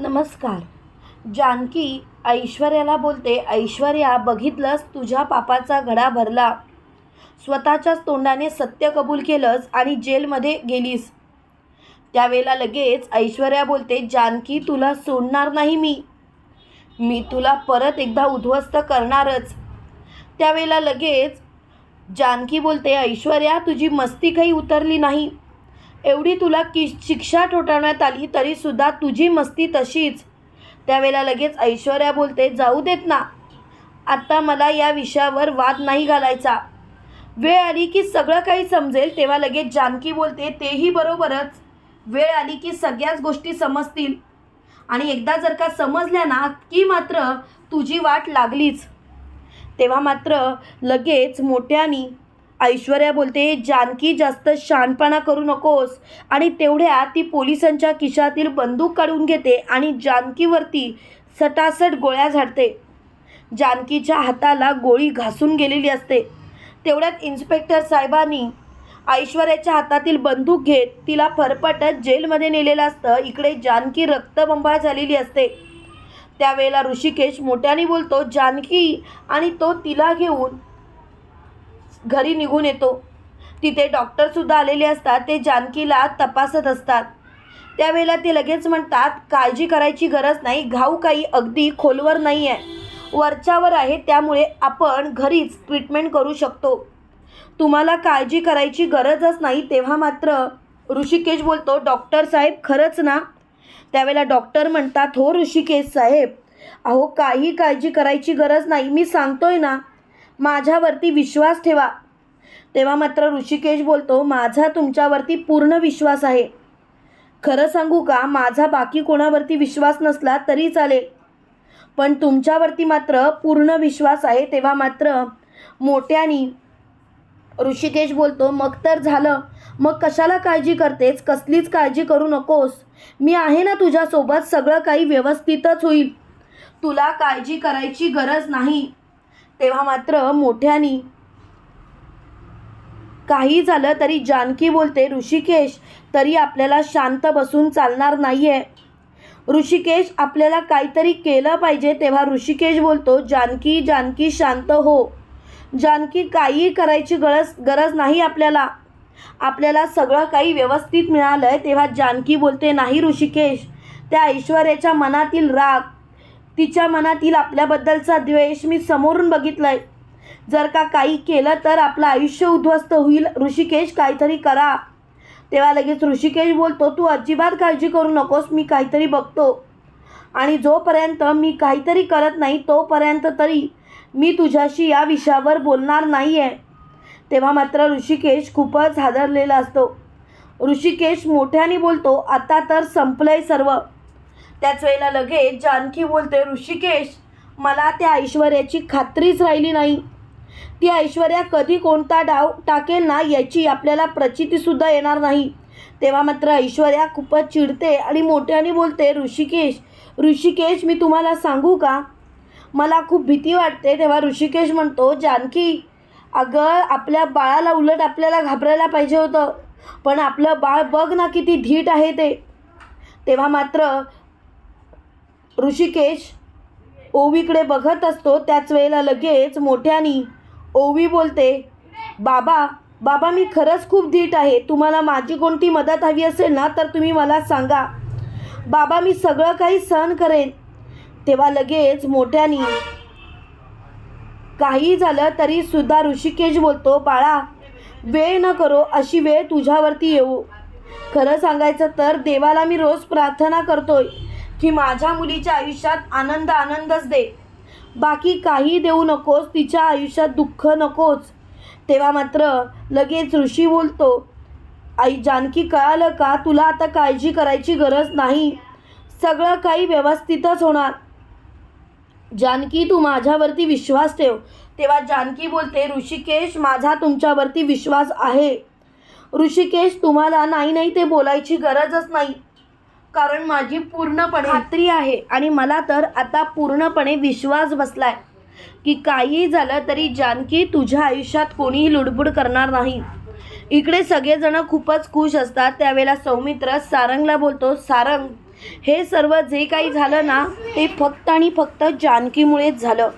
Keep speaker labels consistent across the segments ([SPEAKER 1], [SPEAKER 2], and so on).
[SPEAKER 1] नमस्कार. जानकी ऐश्वर्याला बोलते ऐश्वर्या बघितलंस? तुझ्या पापाचा घडा भरला. स्वतःच्याच तोंडाने सत्य कबूल केलंस आणि जेलमध्ये गेलीस. त्यावेळेला लगेच ऐश्वर्या बोलते जानकी तुला सोडणार नाही मी. मी तुला परत एकदा उद्ध्वस्त करणारच. त्यावेळेला लगेच जानकी बोलते ऐश्वर्या तुझी मस्ती काही उतरली नाही. एवढी तुला कि शिक्षा ठोठावण्यात आली तरीसुद्धा तुझी मस्ती तशीच. त्यावेळेला लगेच ऐश्वर्या बोलते जाऊ देत ना. आत्ता मला या विषयावर वाद नाही घालायचा. वेळ आली की सगळं काही समजेल. तेव्हा लगेच जानकी बोलते तेही बरोबरच. वेळ आली की सगळ्याच गोष्टी समजतील. आणि एकदा जर का समजल्या ना की मात्र तुझी वाट लागलीच. तेव्हा मात्र लगेच मोठ्यानी ऐश्वर्या बोलते जानकी जास्त शानपणा करू नकोस. आणि तेवढ्या ती पोलिसांच्या खिशातील बंदूक काढून घेते आणि जानकीवरती सटासट गोळ्या झाडते. जानकीच्या हाताला गोळी घासून गेलेली असते. तेवढ्यात इन्स्पेक्टर साहेबांनी ऐश्वर्याच्या हातातील बंदूक घेत तिला फरफटत जेलमध्ये नेलेलं असतं. इकडे जानकी रक्तबंबाळ झालेली असते. त्यावेळेला ऋषिकेश मोठ्याने बोलतो जानकी आणि तो तिला घेऊन घरी निघून येतो. तिथे डॉक्टरसुद्धा आलेले असतात ते जानकीला तपासत असतात. त्यावेळेला ते लगेच म्हणतात काळजी करायची गरज नाही घाऊ काही अगदी खोलवर नाही आहे वरच्यावर आहे त्यामुळे आपण घरीच ट्रीटमेंट करू शकतो. तुम्हाला काळजी करायची गरजच नाही. तेव्हा मात्र ऋषिकेश बोलतो डॉक्टर साहेब खरंच ना? त्यावेळेला डॉक्टर म्हणतात हो ऋषिकेश साहेब अहो काही काळजी करायची गरज नाही. मी सांगतोय ना माझ्यावरती विश्वास ठेवा. तेव्हा मात्र ऋषिकेश बोलतो माझा तुमच्यावरती पूर्ण विश्वास आहे. खरं सांगू का माझा बाकी कोणावरती विश्वास नसला तरी चालेल. पण तुमच्यावरती मात्र पूर्ण विश्वास आहे तेव्हा मात्र मोठ्यानी ऋषिकेश बोलतो मग तर झालं. मग कशाला काळजी करतेस? कसलीच काळजी करू नकोस. मी आहे ना तुझ्यासोबत सगळं काही व्यवस्थितच होईल. तुला काळजी करायची गरज नाही. तेव्हा मात्र मोठ्यानी काही झालं तरी जानकी बोलते ऋषिकेश तरी आपल्याला शांत बसून चालणार नाही आहे ऋषिकेश आपल्याला काहीतरी केलं पाहिजे. तेव्हा ऋषिकेश बोलतो जानकी जानकी शांत हो. जानकी काही करायची गरज गरज नाही आपल्याला. आपल्याला सगळं काही व्यवस्थित मिळालं आहे तेव्हा जानकी बोलते नाही ऋषिकेश त्या ऐश्वर्याच्या मनातील राग तिच्या मनातील आपल्याबद्दलचा द्वेष मी समोरून बघितला आहे जर का काही केलं तर आपलं आयुष्य उद्ध्वस्त होईल. ऋषिकेश काहीतरी करा. तेव्हा लगेच ऋषिकेश बोलतो तू अजिबात काळजी करू नकोस मी काहीतरी बघतो. आणि जोपर्यंत मी काहीतरी करत नाही तोपर्यंत तरी मी तुझ्याशी या विषयावर बोलणार नाही आहे तेव्हा मात्र ऋषिकेश खूपच हादरलेला असतो. ऋषिकेश मोठ्याने बोलतो आता तर संपलंय सर्व. त्याच वेळेला लगेच जानकी बोलते ऋषिकेश मला त्या ऐश्वर्याची खात्रीच राहिली नाही. ती ऐश्वर्या कधी कोणता डाव टाकेल ना याची आपल्याला प्रचितीसुद्धा येणार नाही. तेव्हा मात्र ऐश्वर्या खूपच चिडते आणि मोठ्याने बोलते ऋषिकेश ऋषिकेश मी तुम्हाला सांगू का? मला खूप भीती वाटते. तेव्हा ऋषिकेश म्हणतो जानकी अगं आपल्या बाळाला उलट आपल्याला घाबरायला पाहिजे होतं पण आपलं बाळ बघ ना किती धीट आहे ते. तेव्हा मात्र ऋषिकेश ओवीकडे बघत असतो त्याच वेळेला लगेच मोठ्यानी ओवी बोलते बाबा बाबा मी खरंच खूप धीट आहे. तुम्हाला माझी कोणती मदत हवी असेल ना तर तुम्ही मला सांगा. बाबा मी सगळं काही सहन करेन. तेव्हा लगेच मोठ्यानी काही झालं तरी सुद्धा ऋषिकेश बोलतो बाळा वेळ न करो अशी वेळ तुझ्यावरती येऊ. खरं सांगायचं तर देवाला मी रोज प्रार्थना करतोय. की माझ्या मुलीच्या आयुष्यात आनंद आनंदच दे. बाकी काही देऊ नकोस तिच्या आयुष्यात दुःख नकोच. तेव्हा मात्र लगेच ऋषी बोलतो आई जानकी कळालं का? तुला आता काळजी करायची गरज नाही. सगळं काही व्यवस्थितच होणार. जानकी तू माझ्यावरती विश्वास ठेव. तेव्हा जानकी बोलते ऋषिकेश माझा तुमच्यावरती विश्वास आहे. ऋषिकेश तुम्हाला नाही नाही ते बोलायची गरजच नाही. कारण माझी पूर्णपणे खात्री आहे आणि मला तर आता पूर्णपणे विश्वास बसलाय की काही झालं तरी जानकी तुझ्या आयुष्यात कोणीही लुडबुड करणार नाही. इकडे सगळेजण खूपच खुश असतात. त्यावेळेला सौमित्र सारंगला बोलतो सारंग हे सर्व जे काही झालं ना ते फक्त आणि फक्त जानकीमुळेच झालं.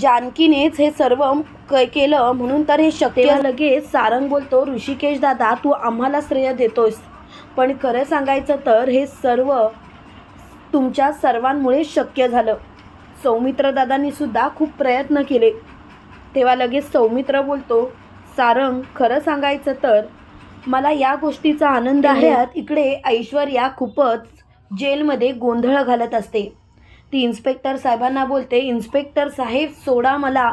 [SPEAKER 1] जानकीनेच हे सर्व क केलं म्हणून तर हे शक्य लगेच सारंग बोलतो ऋषिकेश दादा तू आम्हाला श्रेय देतोयस. पण खरं सांगायचं तर हे सर्व तुमच्या सर्वांमुळे शक्य झालं. सौमित्र दादांनी सुद्धा खूप प्रयत्न केले. तेव्हा लगेच सौमित्र बोलतो सारंग खरं सांगायचं तर मला या गोष्टीचा आनंद आहे. इकडे ऐश्वर्या खूपच जेलमध्ये गोंधळ घालत असते. ती इन्स्पेक्टर साहेबांना बोलते इन्स्पेक्टर साहेब सोडा मला.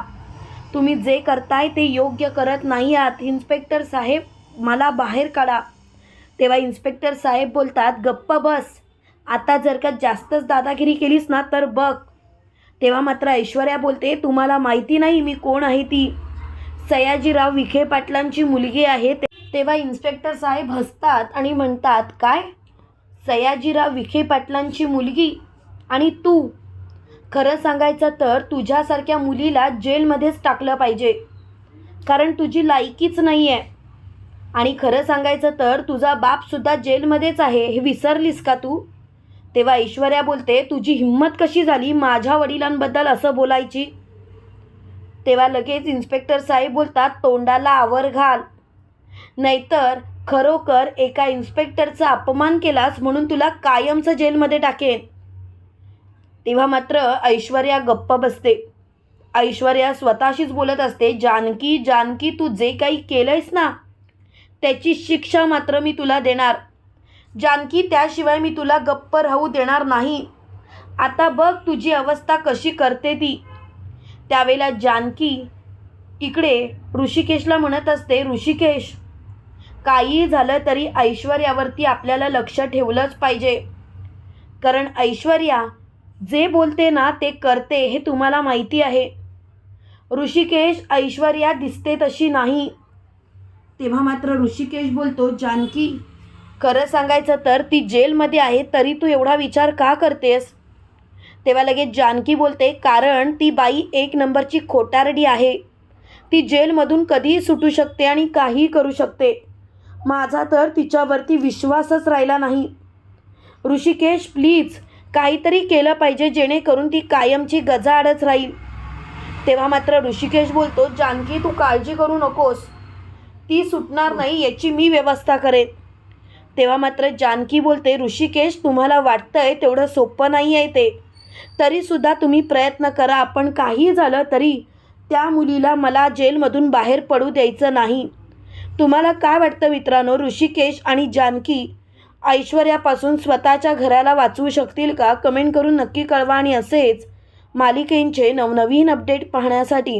[SPEAKER 1] तुम्ही जे करताय ते योग्य करत नाही आहात. इन्स्पेक्टर साहेब मला बाहेर काढा. तेव्हा इन्स्पेक्टर साहेब बोलतात गप्प बस. आता जर का जास्तच दादागिरी केलीस ना तर बघ. तेव्हा मात्र ऐश्वर्या बोलते तुम्हाला माहिती नाही मी कोण आहे ती. सयाजीराव विखे पाटलांची मुलगी आहे. तेव्हा इन्स्पेक्टर साहेब हसतात आणि म्हणतात काय? सयाजीराव विखे पाटलांची मुलगी? आणि तू? खरं सांगायचं तर तुझ्यासारख्या मुलीला जेलमध्येच टाकलं पाहिजे. कारण तुझी लायकीच नाही आहे आणि खरं सांगायचं तर तुझा बापसुद्धा जेलमध्येच आहे हे विसरलीस का तू? तेव्हा ऐश्वर्या बोलते तुझी हिंमत कशी झाली माझ्या वडिलांबद्दल असं बोलायची? तेव्हा लगेच इन्स्पेक्टर साहेब बोलतात तोंडाला आवर घाल. नाहीतर खरोखर एका इन्स्पेक्टरचा अपमान केलास म्हणून तुला कायमचं जेलमध्ये टाकेन. तेव्हा मात्र ऐश्वर्या गप्प बसते. ऐश्वर्या स्वतःशीच बोलत असते जानकी जानकी तू जे काही केलंयस ना त्याची शिक्षा मात्र मी तुला देणार. जानकी त्याशिवाय मी तुला गप्प राहू देणार नाही. आता बघ तुझी अवस्था कशी करते ती. त्यावेळेला जानकी इकडे ऋषिकेशला म्हणत असते ऋषिकेश काही झालं तरी ऐश्वर्यावरती आपल्याला लक्ष ठेवलंच पाहिजे. कारण ऐश्वर्या जे बोलते ना ते करते हे तुम्हाला माहिती आहे. ऋषिकेश ऐश्वर्या दिसते तशी नाही. तेव्हा मात्र ऋषिकेश बोलतो जानकी खरं सांगायचं तर ती जेलमध्ये आहे तरी तू एवढा विचार का करतेस? तेव्हा लगेच जानकी बोलते कारण ती बाई एक नंबरची खोटारडी आहे. ती जेलमधून कधीही सुटू शकते आणि काहीही करू शकते. माझा तर तिच्यावरती विश्वासच राहिला नाही. ऋषिकेश प्लीज काहीतरी केलं पाहिजे जेणेकरून ती कायमची गजाआडच राहील. तेव्हा मात्र ऋषिकेश बोलतो जानकी तू काळजी करू नकोस. ती सुटणार नाही याची मी व्यवस्था करेन. तेव्हा मात्र जानकी बोलते ऋषिकेश तुम्हाला वाटतंय तेवढं सोपं नाही आहे ते. तरीसुद्धा तुम्ही प्रयत्न करा पण काही झालं तरी त्या मुलीला मला जेलमधून बाहेर पडू द्यायचं नाही. तुम्हाला काय वाटतं मित्रांनो ऋषिकेश आणि जानकी ऐश्वर्यापासून स्वतःच्या घराला वाचवू शकतील का? कमेंट करून नक्की कळवा आणि असेच मालिकेंचे नवनवीन अपडेट पाहण्यासाठी.